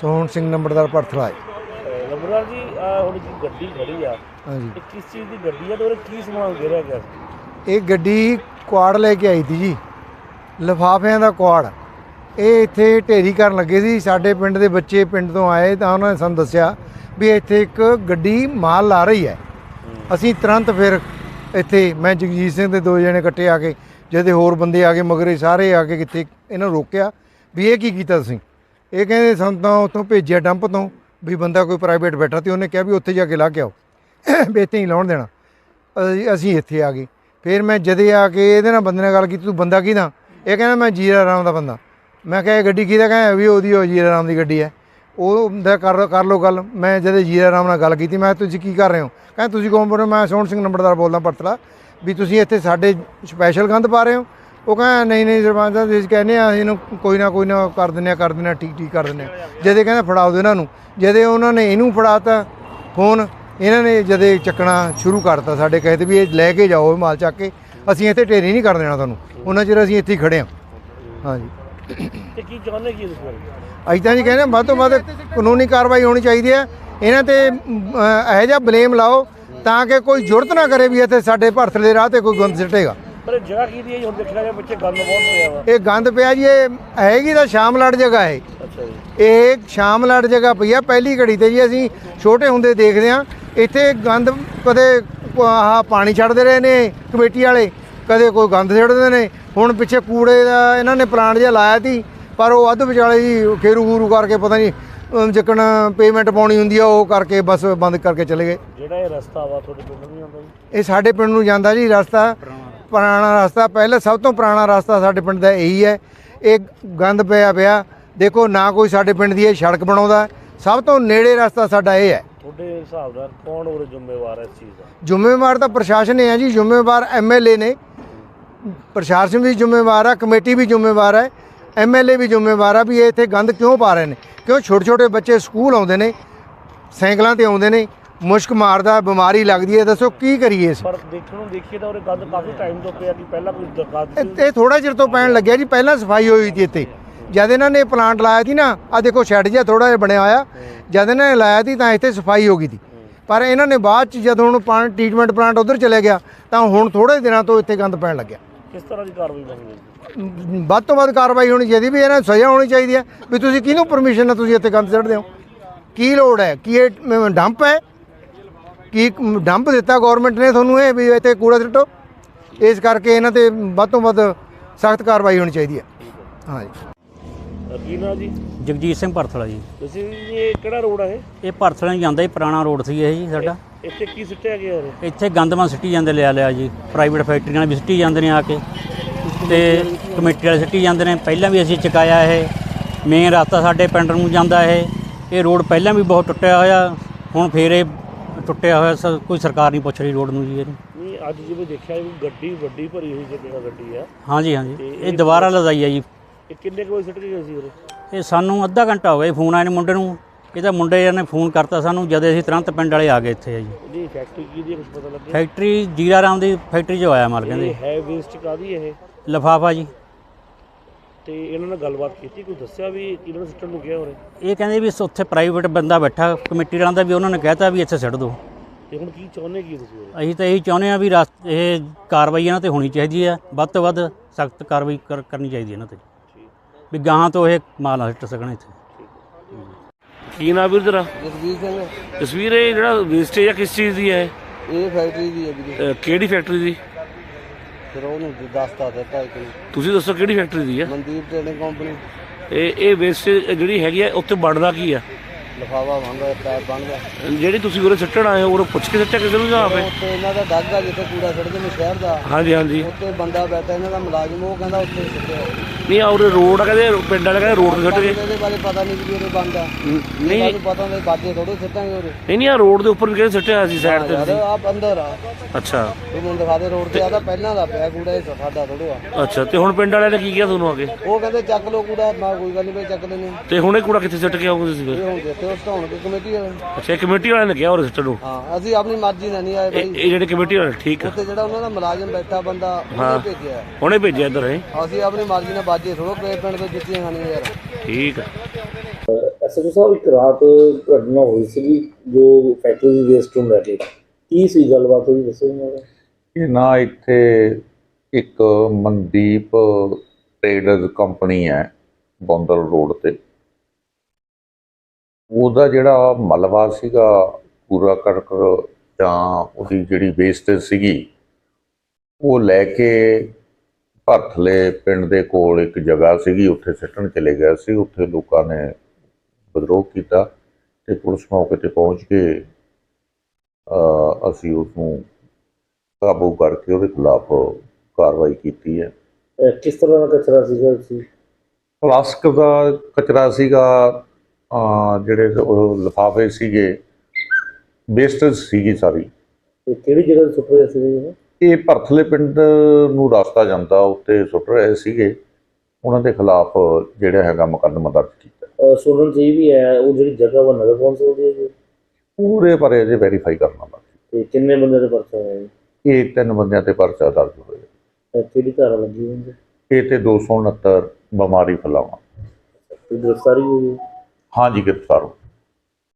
ਸੋਹਣ ਸਿੰਘ ਨੰਬਰਦਾਰ ਭਰਥਲਾ ਹੈ ਲੰਬਰਦਾਰ ਜੀ ਆਹ ਹੁਣ ਜੀ ਗੱਡੀ ਖੜੀ ਆ। ਹਾਂਜੀ। ਇਹ ਕਿਸ ਚੀਜ਼ ਦੀ ਗੱਡੀ ਆ ਤੇ ਉਹਦੇ ਕੀ ਸਮਾਨ ਗਿਰਿਆ ਗਿਆ ਇਹ ਗੱਡੀ ਕੁਆੜ ਲੈ ਕੇ ਆਈ ਸੀ ਜੀ। ਲਿਫਾਫਿਆਂ ਦਾ ਕੁਆੜ। ਇਹ ਇੱਥੇ ਢੇਰੀ ਕਰਨ ਲੱਗੇ ਸੀ। ਸਾਡੇ ਪਿੰਡ ਦੇ ਬੱਚੇ ਪਿੰਡ ਤੋਂ ਆਏ ਤਾਂ ਉਹਨਾਂ ਨੇ ਸਾਨੂੰ ਦੱਸਿਆ ਵੀ ਇੱਥੇ ਇੱਕ ਗੱਡੀ ਮਾਲ ਲਾ ਰਹੀ ਹੈ। ਅਸੀਂ ਤੁਰੰਤ ਫਿਰ ਇੱਥੇ ਮੈਂ ਜਗਜੀਤ ਸਿੰਘ ਦੇ ਦੋ ਜਣੇ ਇਕੱਠੇ ਆ ਕੇ ਜਿਹਦੇ ਹੋਰ ਬੰਦੇ ਆ ਗਏ ਮਗਰੇ ਸਾਰੇ ਆ ਕੇ ਕਿੱਥੇ ਇਹਨਾਂ ਨੂੰ ਰੋਕਿਆ ਵੀ ਇਹ ਕੀ ਕੀਤਾ ਤੁਸੀਂ? ਇਹ ਕਹਿੰਦੇ ਸਾਨੂੰ ਤਾਂ ਉੱਥੋਂ ਭੇਜਿਆ ਡੰਪ ਤੋਂ ਵੀ ਬੰਦਾ ਕੋਈ ਪ੍ਰਾਈਵੇਟ ਬੈਠਾ ਤੇ ਉਹਨੇ ਕਿਹਾ ਵੀ ਉੱਥੇ ਜਾ ਕੇ ਲਾ ਕੇ ਆਓ। ਵੀ ਇੱਥੇ ਨਹੀਂ ਲਾਉਣ ਦੇਣਾ। ਅਸੀਂ ਇੱਥੇ ਆ ਗਏ। ਫਿਰ ਮੈਂ ਜਦੇ ਆ ਕੇ ਇਹਦੇ ਨਾਲ ਬੰਦੇ ਨਾਲ ਗੱਲ ਕੀਤੀ, ਤੂੰ ਬੰਦਾ ਕਿਹਦਾ? ਇਹ ਕਹਿੰਦਾ ਮੈਂ ਜੀਰਾ ਰਾਮ ਦਾ ਬੰਦਾ। ਮੈਂ ਕਿਹਾ ਇਹ ਗੱਡੀ ਕਿਹਦਾ? ਕਹਿੰਦਾ ਵੀ ਉਹਦੀ ਉਹ ਜੀਰਾ ਰਾਮ ਦੀ ਗੱਡੀ ਹੈ। ਉਹ ਦਾ ਕਰ ਕਰ ਲਓ ਗੱਲ। ਮੈਂ ਜਦੇ ਜੀਰਾ ਰਾਮ ਨਾਲ ਗੱਲ ਕੀਤੀ, ਮੈਂ ਤੁਸੀਂ ਕੀ ਕਰ ਰਹੇ ਹੋ? ਕਹਿੰਦਾ ਤੁਸੀਂ ਕੌਣ ਬੋਲ ਰਹੇ ਹੋ? ਮੈਂ ਸੋਹਣ ਸਿੰਘ ਨੰਬਰਦਾਰ ਬੋਲਦਾ ਪਰਤਲਾ। ਵੀ ਤੁਸੀਂ ਇੱਥੇ ਸਾਡੇ ਸਪੈਸ਼ਲ ਗੰਦ ਪਾ ਰਹੇ ਹੋ। ਉਹ ਕਹਿੰਦਾ ਨਹੀਂ ਨਹੀਂ ਸਰਪੰਚ ਸਾਹਿਬ ਤੁਸੀਂ ਕਹਿੰਦੇ ਆ ਅਸੀਂ ਇਹਨੂੰ ਕੋਈ ਨਾ ਕੋਈ ਨਾ ਕਰ ਦਿੰਦੇ ਆ ਕਰ ਦਿੰਦੇ ਆ ਠੀਕ ਠੀਕ ਕਰ ਦਿੰਦੇ ਆ। ਜਦੇ ਕਹਿੰਦਾ ਫੜਾਓ ਦਿਓ ਇਹਨਾਂ ਨੂੰ ਜਦੇ ਉਹਨਾਂ ਨੇ ਇਹਨੂੰ ਫੜਾਤਾ ਫੋਨ ਇਹਨਾਂ ਨੇ ਜਦੇ ਚੱਕਣਾ ਸ਼ੁਰੂ ਕਰਤਾ ਸਾਡੇ ਕਹੇ ਤੇ ਵੀ ਇਹ ਲੈ ਕੇ ਜਾਓ ਇਹ ਮਾਲ ਚੱਕ ਕੇ ਅਸੀਂ ਇੱਥੇ ਢੇਰੀ ਨਹੀਂ ਕਰ ਦੇਣਾ ਤੁਹਾਨੂੰ ਉਹਨਾਂ ਚਿਰ ਅਸੀਂ ਇੱਥੇ ਹੀ ਖੜੇ ਹਾਂ। ਹਾਂਜੀ। ਤੇ ਕੀ ਚਾਹੁੰਦੇ ਕੀ ਤੁਸੀਂ? ਅਸੀਂ ਤਾਂ ਜੀ ਕਹਿੰਦੇ ਵੱਧ ਤੋਂ ਵੱਧ ਕਾਨੂੰਨੀ ਕਾਰਵਾਈ ਹੋਣੀ ਚਾਹੀਦੀ ਹੈ ਇਹਨਾਂ ਤੇ ਇਹੋ ਜਿਹਾ ਬਲੇਮ ਲਾਓ ਤਾਂ ਕਿ ਕੋਈ ਜੁਰਤ ਨਾ ਕਰੇ ਵੀ ਇੱਥੇ ਸਾਡੇ ਭਾਰਤ ਦੇ ਰਾਹ ਤੇ ਕੋਈ ਗੰਦ ਸਿੱਟੇਗਾ। ਪਰ ਇਹ ਜਗ੍ਹਾ ਕੀ ਦੀ ਹੈ ਜੀ? ਹੁਣ ਦੇਖਿਆ ਗਿਆ ਬੱਚੇ ਗੰਦ ਬਹੁਤ ਪਿਆ ਵਾ। ਇਹ ਗੰਦ ਪਿਆ ਜੀ ਇਹ ਹੈਗੀ ਤਾਂ ਸ਼ਾਮਲਾਟ ਜਗ੍ਹਾ ਹੈ ਅੱਛਾ ਜੀ। ਇਹ ਸ਼ਾਮਲਾਟ ਜਗ੍ਹਾ ਪਈ ਆ ਪਹਿਲੀ ਘੜੀ ਤੇ ਜੀ ਅਸੀਂ ਛੋਟੇ ਹੁੰਦੇ ਦੇਖਦੇ ਆ ਇੱਥੇ ਗੰਦ ਕਦੇ ਆਹ ਪਾਣੀ ਛੱਡਦੇ ਰਹੇ ਨੇ ਕਮੇਟੀ ਵਾਲੇ ਕਦੇ ਕੋਈ ਗੰਦ ਛੱਡਦੇ ਨੇ। ਹੁਣ ਪਿੱਛੇ ਕੂੜੇ ਦਾ ਇਹਨਾਂ ਨੇ ਪਲਾਂਟ ਜਿਹਾ ਲਾਇਆ ਸੀ ਪਰ ਉਹ ਅੱਧ ਵਿਚਾਲੇ ਜੀ ਖੇਰੂ ਖੂਰੂ ਕਰਕੇ ਪਤਾ ਨਹੀਂ ਜਿੱਕਣ ਪੇਮੈਂਟ ਪਾਉਣੀ ਹੁੰਦੀ ਆ ਉਹ ਕਰਕੇ ਬਸ ਬੰਦ ਕਰਕੇ ਚਲੇ ਗਏ। ਜਿਹੜਾ ਇਹ ਰਸਤਾ ਵਾ ਤੁਹਾਡੇ ਪਿੰਡ ਨੂੰ ਆਉਂਦਾ ਜੀ? ਇਹ ਸਾਡੇ ਪਿੰਡ ਨੂੰ ਜਾਂਦਾ ਜੀ ਰਸਤਾ। ਪੁਰਾਣਾ ਰਸਤਾ ਪਹਿਲਾਂ ਸਭ ਤੋਂ ਪੁਰਾਣਾ ਰਸਤਾ ਸਾਡੇ ਪਿੰਡ ਦਾ ਇਹੀ ਹੈ। ਇਹ ਗੰਦ ਪਿਆ ਪਿਆ। ਦੇਖੋ ਨਾ ਕੋਈ ਸਾਡੇ ਪਿੰਡ ਦੀ ਇਹ ਸੜਕ ਬਣਾਉਂਦਾ। ਸਭ ਤੋਂ ਨੇੜੇ ਰਸਤਾ ਸਾਡਾ ਇਹ ਹੈ। ਤੁਹਾਡੇ ਹਿਸਾਬ ਨਾਲ ਕੌਣ ਉਹਦੇ ਜ਼ਿੰਮੇਵਾਰ ਹੈ ਇਸ ਚੀਜ਼ ਦਾ? ਜ਼ਿੰਮੇਵਾਰ ਤਾਂ ਪ੍ਰਸ਼ਾਸਨ ਹੀ ਹੈ ਜੀ। ਜ਼ਿੰਮੇਵਾਰ ਐਮਐਲਏ ਨੇ। ਪ੍ਰਸ਼ਾਸਨ ਵੀ ਜ਼ਿੰਮੇਵਾਰ ਹੈ ਕਮੇਟੀ ਵੀ ਜ਼ਿੰਮੇਵਾਰ ਹੈ। ਐਮਐਲਏ ਵੀ ਜ਼ਿੰਮੇਵਾਰ ਹੈ ਵੀ ਇਹ ਇੱਥੇ ਗੰਦ ਕਿਉਂ ਪਾ ਰਹੇ ਨੇ? ਕਿਉਂ ਛੋਟੇ ਛੋਟੇ ਬੱਚੇ ਸਕੂਲ ਆਉਂਦੇ ਨੇ ਸਾਈਕਲਾਂ ਤੇ ਆਉਂਦੇ ਨੇ ਮੁਸ਼ਕ ਮਾਰਦਾ ਬਿਮਾਰੀ ਲੱਗਦੀ ਹੈ ਦੱਸੋ ਕੀ ਕਰੀਏ ਇਸ ਪਰ ਦੇਖਣ ਨੂੰ ਦੇਖੀਏ ਤਾਂ ਉਹਦੇ ਗੰਦ ਕਾਫੀ ਟਾਈਮ ਤੋਂ ਪਿਆ ਕਿ ਪਹਿਲਾਂ ਕੋਈ ਦਰਖਾਸਤ ਇਹ ਥੋੜਾ ਚਿਰ ਤੋਂ ਪੈਣ ਲੱਗਿਆ ਜੀ ਪਹਿਲਾਂ ਸਫ਼ਾਈ ਹੋਈ ਸੀ ਇੱਥੇ। ਜਦ ਇਹਨਾਂ ਨੇ ਪਲਾਂਟ ਲਾਇਆ ਸੀ ਨਾ ਆ ਦੇਖੋ ਸ਼ੈੱਡ ਜਿਹਾ ਥੋੜਾ ਜਿਹਾ ਬਣਿਆ ਹੋਇਆ। ਜਦ ਇਹਨਾਂ ਨੇ ਲਾਇਆ ਸੀ ਤਾਂ ਇੱਥੇ ਸਫ਼ਾਈ ਹੋ ਗਈ ਸੀ। ਪਰ ਇਹਨਾਂ ਨੇ ਬਾਅਦ ਚ ਜਦੋਂ ਹੁਣ ਪਾਣੀ ਟ੍ਰੀਟਮੈਂਟ ਪਲਾਂਟ ਉਧਰ ਚਲੇ ਗਿਆ ਤਾਂ ਹੁਣ ਥੋੜੇ ਦਿਨਾਂ ਤੋਂ ਇੱਥੇ ਗੰਦ ਪੈਣ ਲੱਗਿਆ। ਕਿਸ ਤਰ੍ਹਾਂ ਦੀ ਕਾਰਵਾਈ ਹੈ? ਮ, ਵੱਧ ਤੋਂ ਵੱਧ ਕਾਰਵਾਈ ਹੋਣੀ ਚਾਹੀਦੀ ਵੀ ਇਹਨਾਂ ਨੂੰ ਸਜ਼ਾ ਹੋਣੀ ਚਾਹੀਦੀ ਹੈ ਵੀ ਤੁਸੀਂ ਕਿਹਨੂੰ ਪਰਮਿਸ਼ਨ ਨਾਲ ਤੁਸੀਂ ਇੱਥੇ ਗੰਦ ਸੁੱਟਦੇ ਹੋ? ਕੀ ਲੋੜ ਹੈ? ਕੀ ਇਹ ਡੰਪ ਹੈ? ਕੀ ਡੰਪ ਦਿੱਤਾ ਗਵਰਨਮੈਂਟ ਨੇ ਤੁਹਾਨੂੰ ਇਹ ਵੀ ਇੱਥੇ ਕੂੜਾ ਸਿੱਟੋ? ਇਸ ਕਰਕੇ ਇਹਨਾਂ ਤੇ ਵੱਧ ਤੋਂ ਵੱਧ ਸਖਤ ਕਾਰਵਾਈ ਹੋਣੀ ਚਾਹੀਦੀ ਹੈ। ਹਾਂਜੀ। ਕੀ ਜੀ? ਜਗਜੀਤ ਸਿੰਘ ਭਰਥਲਾ ਜੀ। ਤੁਸੀਂ ਇਹ ਕਿਹੜਾ ਰੋਡ ਹੈ ਇਹ? ਭਰਥਲਾ ਨੂੰ ਜਾਂਦਾ ਜੀ ਪੁਰਾਣਾ ਰੋਡ ਸੀ ਇਹ ਜੀ ਸਾਡਾ। ਇਹ ਇੱਥੇ ਕੀ ਸਿੱਟਿਆ ਗਿਆ ਹੈ ਇੱਥੇ ਗੰਦਮਾ ਸਿੱਟੀ ਜਾਂਦੇ ਲਿਆ ਲਿਆ ਜੀ ਪ੍ਰਾਈਵੇਟ ਫੈਕਟਰੀਆਂ ਵੀ ਸਿੱਟੀ ਜਾਂਦੇ ਨੇ ਆ ਕੇ। ਤੇ ਕਮੇਟੀ ਵਾਲੇ ਸਿੱਟੀ ਜਾਂਦੇ ਨੇ ਪਹਿਲਾਂ ਵੀ ਅਸੀਂ ਚੁਕਾਇਆ ਇਹ। ਮੇਨ ਰਸਤਾ ਸਾਡੇ ਪਿੰਡ ਨੂੰ ਜਾਂਦਾ ਇਹ। ਇਹ ਰੋਡ ਪਹਿਲਾਂ ਵੀ ਬਹੁਤ ਟੁੱਟਿਆ ਹੋਇਆ ਹੁਣ ਫੇਰ ਇਹ ਟੁੱਟਿਆ ਹੋਇਆ ਸ- ਕੋਈ ਸਰਕਾਰ ਨਹੀਂ ਪੁੱਛ ਰਹੀ ਰੋਡ ਨੂੰ ਜੀ ਇਹਨੂੰ। ਨਹੀਂ ਅੱਜ ਜਿਵੇਂ ਦੇਖਿਆ ਵੀ ਗੱਡੀ ਵੱਡੀ ਭਰੀ ਹੋਈ ਜਿਹੜਾ ਗੱਡੀ ਆ। ਹਾਂਜੀ ਹਾਂਜੀ। ਇਹ ਦੁਬਾਰਾ ਲਦਾਈ ਆ ਜੀ। ਇਹ ਕਿੰਨੇ ਕੁ ਵਜੇ ਸਿੱਟ ਕੇ ਗਏ ਸੀ ਉਰੇ? ਇਹ ਸਾਨੂੰ ਅੱਧਾ ਘੰਟਾ ਹੋ ਗਿਆ ਜੀ ਫੋਨ ਆਏ ਨੇ ਮੁੰਡੇ ਨੂੰ। ਇਹਦਾ ਮੁੰਡੇ ਨੇ ਫੋਨ ਕਰਤਾ ਸਾਨੂੰ ਜਦ ਅਸੀਂ ਤੁਰੰਤ ਪਿੰਡ ਵਾਲੇ ਆ ਗਏ ਇੱਥੇ ਜੀ। ਇਹਦੀ ਫੈਕਟਰੀ ਕੀ ਦੀ ਕੁਝ ਪਤਾ ਲੱਗਿਆ? ਫੈਕਟਰੀ ਜੀਰਾ ਰਾਮ ਦੀ ਫੈਕਟਰੀ 'ਚ ਆਇਆ ਮਾਲ ਕਹਿੰਦੇ। ਇਹ ਹੈ ਵੇਸਟ ਕਾਦੀ ਇਹ? ਲਫਾਫਾ ਜੀ। ਤੇ ਇਹਨਾਂ ਨਾਲ ਗੱਲਬਾਤ ਕੀਤੀ ਕੋਈ ਦੱਸਿਆ ਵੀ ਇਹਨਾਂ ਨੂੰ ਸਿੱਟਣ ਨੂੰ ਗਿਆ ਉਰੇ? ਇਹ ਕਹਿੰਦੇ ਵੀ ਉੱਥੇ ਪ੍ਰਾਈਵੇਟ ਬੰਦਾ ਬੈਠਾ ਕਮੇਟੀ ਵਾਲਿਆਂ ਦਾ ਵੀ ਉਹਨਾਂ ਨੇ ਕਹਿਤਾ ਵੀ ਇੱਥੇ ਸਿੱਟ ਦਿਓ। ਤੇ ਹੁਣ ਕੀ ਚਾਹੁੰਦੇ ਕੀ ਤੁਸੀਂ ਉਰੇ? ਅਸੀਂ ਤਾਂ ਇਹੀ ਚਾਹੁੰਦੇ ਆ ਵੀ ਰਸ- ਇਹ ਕਾਰਵਾਈ ਇਹਨਾਂ ਤੇ ਹੋਣੀ ਚਾਹੀਦੀ ਹੈ। ਵੱਧ ਤੋਂ ਵੱਧ ਸਖਤ ਕਾਰਵਾਈ ਕਰ- ਕਰਨੀ ਚਾਹੀਦੀ ਹੈ ਇਹਨਾਂ ਤੇ। ਵੀ ਗਾਹਾਂ ਤੋਂ ਇਹ ਮਾਲ ਨਾ ਸਿੱਟ ਸਕਣ ਇੱਥੇ। ਕੀ ਨਾ ਵੀਰ ਸਿੰਘ। ਤਸਵੀਰ ਇਹ ਜਿਹੜਾ ਵੇਸਟੇਜ ਆ ਕਿਸ ਚੀਜ਼ ਦੀ ਹੈ? ਇਹ ਫੈਕਟਰੀ ਦੀ ਹੈ ਵੀਰੇ। ਅਹ ਕਿਹੜੀ ਫੈਕਟਰੀ ਦੀ? ਫਿਰ ਉਹਨੂੰ ਦੱਸਤਾ ਦਿੱਤਾ ਇੱਕ ਨੂੰ। ਤੁਸੀਂ ਦੱਸੋ ਕਿਹੜੀ ਫੈਕਟਰੀ ਦੀ ਹੈ ਮਨਦੀਪ ਟ੍ਰੇਡਿੰਗ ਕੰਪਨੀ ਇਹ ਇਹ ਵੇਸਟੇਜ ਜਿਹੜੀ ਹੈਗੀ ਆ ਉੱਥੇ ਬਣਦਾ ਕੀ ਆ? ਲਫਾਵਾ ਬਣਦਾ ਪੈਪ ਬਣਦਾ ਜਿਹੜੀ ਤੁਸੀਂ ਉਰੇ ਸਿੱਟਣ ਆਏ ਹੋ ਉਰੇ ਪੁੱਛ ਕੇ ਸਿੱਟਿਆ ਕਿਸੇ ਨੂੰ ਜਾਂ ਆਪੇ? ਉੱਤੇ ਇਹਨਾਂ ਦਾ ਡੱਗ ਆ ਜਿੱਥੇ ਕੂੜਾ ਛੱਡਦੇ ਨੇ ਸ਼ਹਿਰ ਦਾ। ਹਾਂਜੀ ਹਾਂਜੀ। ਉੱਤੇ ਬੰਦਾ ਬੈਠਾ ਇਹਨਾਂ ਦਾ ਮੁਲਾਜ਼ਮ ਉਹ ਕਹਿੰਦਾ ਉੱਥੇ ਸਿੱਟਿਆ। ਨਹੀਂ ਆ ਉਰੇ ਰੋਡ ਆ ਕਹਿੰਦੇ ਪਿੰਡ ਵਾਲੇ ਕਹਿੰਦੇ ਰੋਡ ਤੇ ਸਿੱਟ ਗਏ। ਇਹਦੇ ਬਾਰੇ ਪਤਾ ਨਹੀਂ ਵੀ ਉਰੇ ਬੰਦਾ ਨਹੀਂ। ਸਾਨੂੰ ਪਤਾ ਹੁੰਦਾ ਬਾਜੇ ਥੋੜੇ ਸਿੱਟਾਂਗੇ ਉਰੇ। ਨਹੀਂ ਨਹੀਂ ਆ ਰੋਡ ਦੇ ਉੱਪਰ ਵੀ ਕਹਿੰਦੇ ਸਿੱਟਿਆ ਸੀ ਸਾਈਡ ਤੇ ਯਾਰ ਆਪ ਅੰਦਰ ਆ। ਅੱਛਾ। ਤੂੰ ਮੈਨੂੰ ਦਿਖਾ ਦੇ ਰੋਡ ਤੇ ਆਦਾ ਪਹਿਲਾਂ ਦਾ ਪਿਆ ਕੂੜਾ ਇਹ ਸਾਡਾ ਥੋੜਾ ਆ। ਅੱਛਾ ਤੇ ਹੁਣ ਪਿੰਡ ਵਾਲਿਆਂ ਨੇ ਕੀ ਕਿਹਾ ਤੁਹਾਨੂੰ ਅੱਗੇ? ਉਹ ਕਹਿੰਦੇ ਚੱਕ ਲੋ ਕੂੜਾ ਮੈਂ ਕੋਈ ਗੱਲ ਨਹੀਂ ਬਈ ਚੱਕ ਲੈਨੇ ਤੇ ਹੁਣ ਇਹ ਕੂੜਾ ਕਿੱਥੇ ਸਿੱਟ ਕੇ ਤੁਸੀਂ ਇਹ ਫਿਰ ਕਮੇਟੀ ਵਾਲੇ ਅੱਛਾ ਇਹ ਕਮੇਟੀ ਵਾਲਿਆਂ ਨੇ ਕਿਹਾ ਉਰੇ ਸਿੱਟਣ ਨੂੰ? ਹਾਂ ਅਸੀਂ ਆਪਣੀ ਮਰਜ਼ੀ ਨਾਲ ਨਹੀਂ ਆਏ ਇਹ ਬਈ। ਇਹ ਜਿਹੜੇ ਕਮੇਟੀ ਵਾਲੇ ਠੀਕ ਆ। ਉੱਥੇ ਜਿਹੜਾ ਉਹਨਾਂ ਦਾ ਮੁਲਾਜ਼ਮ ਬੈਠਾ ਬੰਦਾ ਉਹਨੇ ਭੇਜਿਆ ਉਹਨੇ ਭੇਜਿਆ ਇੱਧਰ ਇਹ ਅਸੀਂ ਆਪਣੀ ਮਰਜ਼ੀ ਨਾਲ ਬਾਜੇ ਥੋੜੋ ਪੇ ਪਿੰਡ ਤੋਂ ਜੁੱਤੀਆਂ ਖਾਣੀਆਂ ਯਾਰ। ਠੀਕ ਆ। ਐਸਐਚਓ ਸਾਹਿਬ ਇੱਕ ਰਾਤ ਘਟਨਾ ਹੋਈ ਸੀ ਜੋ ਫੈਕਟਰੀ ਦੀ ਵੇਸਟ ਨੂੰ ਲੈ ਕੇ। ਕੀ ਸੀ ਗੱਲਬਾਤ ਹੋਈ ਦੱਸੋ ਮੈਨੂੰ। ਇਹ ਨਾ ਇੱਥੇ ਇੱਕ ਮਨਦੀਪ ਟ੍ਰੇਡਰਸ ਕੰਪਨੀ ਹੈ ਬੌਂਦਲ ਰੋਡ ਤੇ। ਉਹਦਾ ਜਿਹੜਾ ਮਲਬਾ ਸੀਗਾ ਪੂਰਾ ਕਰਕ ਜਾਂ ਉਹਦੀ ਜਿਹੜੀ ਵੇਸਟੇਜ ਸੀਗੀ ਉਹ ਲੈ ਕੇ ਭਰਥਲੇ ਪਿੰਡ ਦੇ ਕੋਲ ਇੱਕ ਜਗ੍ਹਾ ਸੀਗੀ ਉੱਥੇ ਸਿੱਟਣ ਚਲੇ ਗਿਆ ਸੀ। ਉੱਥੇ ਲੋਕਾਂ ਨੇ ਵਿਦਰੋਹ ਕੀਤਾ ਤੇ ਪੁਲਿਸ ਮੌਕੇ ਤੇ ਪਹੁੰਚ ਕੇ ਅਸੀਂ ਉਸ ਨੂੰ ਕਾਬੂ ਕਰਕੇ ਉਹਦੇ ਖਿਲਾਫ ਕਾਰਵਾਈ ਕੀਤੀ ਹੈ। ਕਿਸ ਤਰ੍ਹਾਂ ਦਾ ਕਚਰਾ ਸੀਗਾ ਸੀ ਪਲਾਸਟਿਕ ਦਾ ਕਚਰਾ ਸੀਗਾ ਜਿਹੜੇ ਉਹ ਲਿਫਾਫੇ ਸੀਗੇ ਵੇਸਟੇਜ ਸੀਗੀ ਸਾਰੀ। ਤੇ ਕਿਹੜੀ ਜਗ੍ਹਾ ਤੇ ਸੁੱਟ ਰਹੇ ਸੀ ਇਹ ਇਹ ਭਰਥਲੇ ਪਿੰਡ ਨੂੰ ਰਸਤਾ ਜਾਂਦਾ ਉੱਤੇ ਸੁੱਟ ਰਹੇ ਸੀਗੇ। ਉਹਨਾਂ ਦੇ ਖਿਲਾਫ ਜਿਹੜਾ ਹੈਗਾ ਮੁਕੱਦਮਾ ਦਰਜ ਕੀਤਾ। ਅਹ ਸੁਣਨ ਚ ਇਹ ਵੀ ਹੈ ਉਹ ਜਿਹੜੀ ਜਗ੍ਹਾ ਵਾ ਨਗਰ ਕੌਂਸਲ ਦੀ ਹੈ ਜੀ? ਪੂਰੇ ਬਾਰੇ ਅਜੇ ਵੈਰੀਫਾਈ ਕਰਨਾ ਬਾਕੀ। ਤੇ ਕਿੰਨੇ ਬੰਦੇ ਦੇ ਪਰਚਾ ਹੋਇਆ ਜੀ? ਇਹ ਤਿੰਨ ਬੰਦਿਆਂ ਤੇ ਪਰਚਾ ਦਰਜ ਹੋਇਆ। ਅਹ ਕਿਹੜੀ ਧਾਰਾ ਲੱਗੀ ਹੋਈ ਹੈ ਇਹ ਤੇ 269 ਬਿਮਾਰੀ ਫੈਲਾਉਣਾ। ਕੋਈ ਗ੍ਰਿਫਤਾਰੀ ਹੋਈ ਹੈ? ਹਾਂਜੀ ਗ੍ਰਿਫਤਾਰ ਹੋ